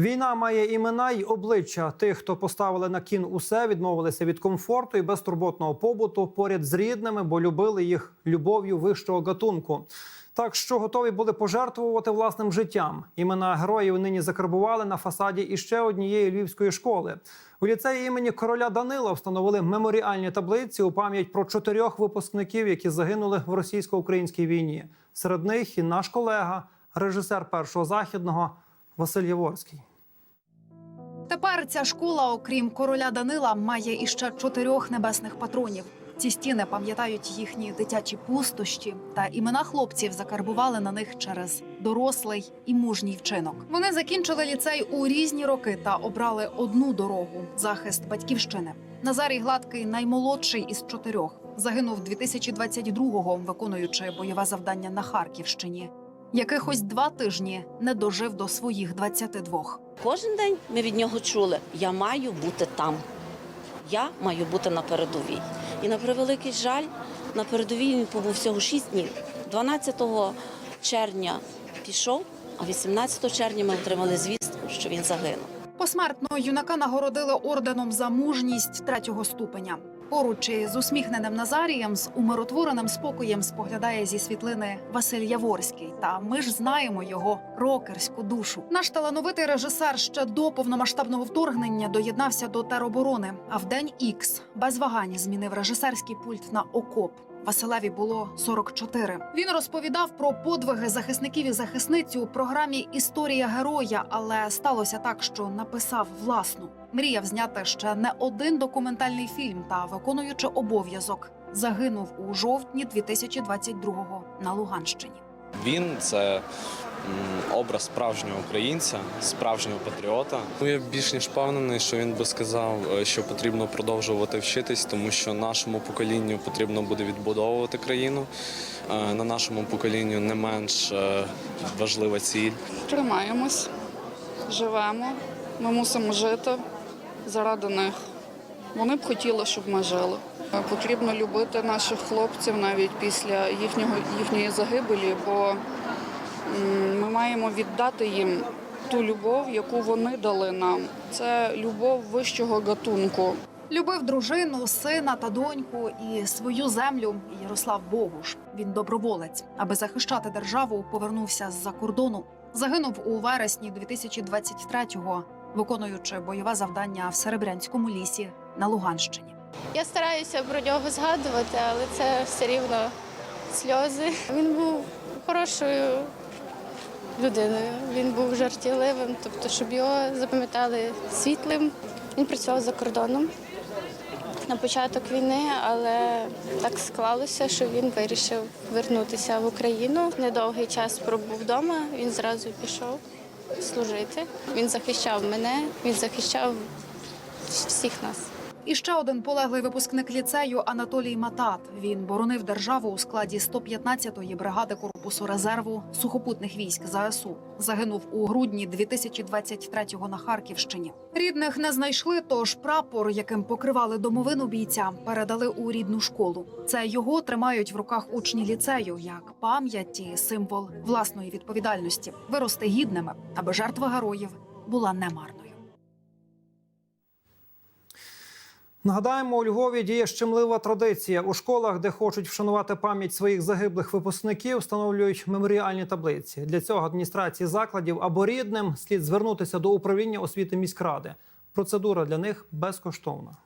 Війна має імена й обличчя тих, хто поставили на кін усе, відмовилися від комфорту і безтурботного побуту поряд з рідними, бо любили їх любов'ю вищого гатунку. Так що готові були пожертвувати власним життям. Імена героїв нині закарбували на фасаді іще однієї львівської школи. У ліцеї імені короля Данила встановили меморіальні таблиці у пам'ять про чотирьох випускників, які загинули в російсько-українській війні. Серед них і наш колега, режисер першого західного Василь Яворський. Тепер ця школа, окрім короля Данила, має іще чотирьох небесних патронів. Ці стіни пам'ятають їхні дитячі пустощі, та імена хлопців закарбували на них через дорослий і мужній вчинок. Вони закінчили ліцей у різні роки та обрали одну дорогу захист батьківщини. Назарій Гладкий наймолодший із чотирьох. Загинув 2022-го, виконуючи бойове завдання на Харківщині. Якихось два тижні не дожив до своїх 22. Кожен день ми від нього чули: я маю бути там, я маю бути на передовій. І на превеликий жаль, на передовій він побув всього 6 днів. 12 червня пішов, а 18 червня ми отримали звістку, що він загинув. Посмертно юнака нагородили орденом за мужність третього ступеня. Поруч із усміхненим Назарієм з умиротвореним спокоєм споглядає зі світлини Василь Яворський. Та ми ж знаємо його рокерську душу. Наш талановитий режисер ще до повномасштабного вторгнення доєднався до тероборони. А в день Ікс без вагань змінив режисерський пульт на окоп. Василеві було 44. Він розповідав про подвиги захисників і захисниць у програмі Історія героя, але сталося так, що написав власну. Мріяв зняти ще не один документальний фільм та виконуючи обов'язок, загинув у жовтні 2022-го на Луганщині. Він це образ справжнього українця, справжнього патріота. Ну, я більш ніж впевнений, що він би сказав, е, що потрібно продовжувати вчитись, тому що нашому поколінню потрібно буде відбудовувати країну. Е, На нашому поколінню не менш е, важлива ціль. Тримаємось, живемо. Ми мусимо жити заради них. Вони б хотіли, щоб ми жили. Потрібно любити наших хлопців навіть після їхнього, їхньої загибелі, бо маємо віддати їм ту любов, яку вони дали нам. Це любов вищого гатунку. Любив дружину, сина та доньку і свою землю. Ярослав Богуш. Він доброволець, аби захищати державу, повернувся з-за кордону. Загинув у вересні 2023-го, виконуючи бойове завдання в Серебрянському лісі на Луганщині. Я стараюся про нього згадувати, але це все рівно сльози. Він був хорошою людиною, він був жартівливим, тобто, щоб його запам'ятали світлим. Він працював за кордоном на початок війни, але так склалося, що він вирішив вернутися в Україну. Недовгий час пробув вдома, він зразу пішов служити. Він захищав мене, він захищав всіх нас. І ще один полеглий випускник ліцею Анатолій Матат. Він боронив державу у складі 115-ї бригади корпусу резерву сухопутних військ ЗСУ. Загинув у грудні 2023-го на Харківщині. Рідних не знайшли, тож прапор, яким покривали домовину бійця, передали у рідну школу. Це його тримають в руках учні ліцею як пам'ять і символ власної відповідальності, вирости гідними, аби жертва героїв була немарною. Нагадаємо, у Львові діє щемлива традиція. У школах, де хочуть вшанувати пам'ять своїх загиблих випускників, встановлюють меморіальні таблиці. Для цього адміністрації закладів або рідним слід звернутися до управління освіти міськради. Процедура для них безкоштовна.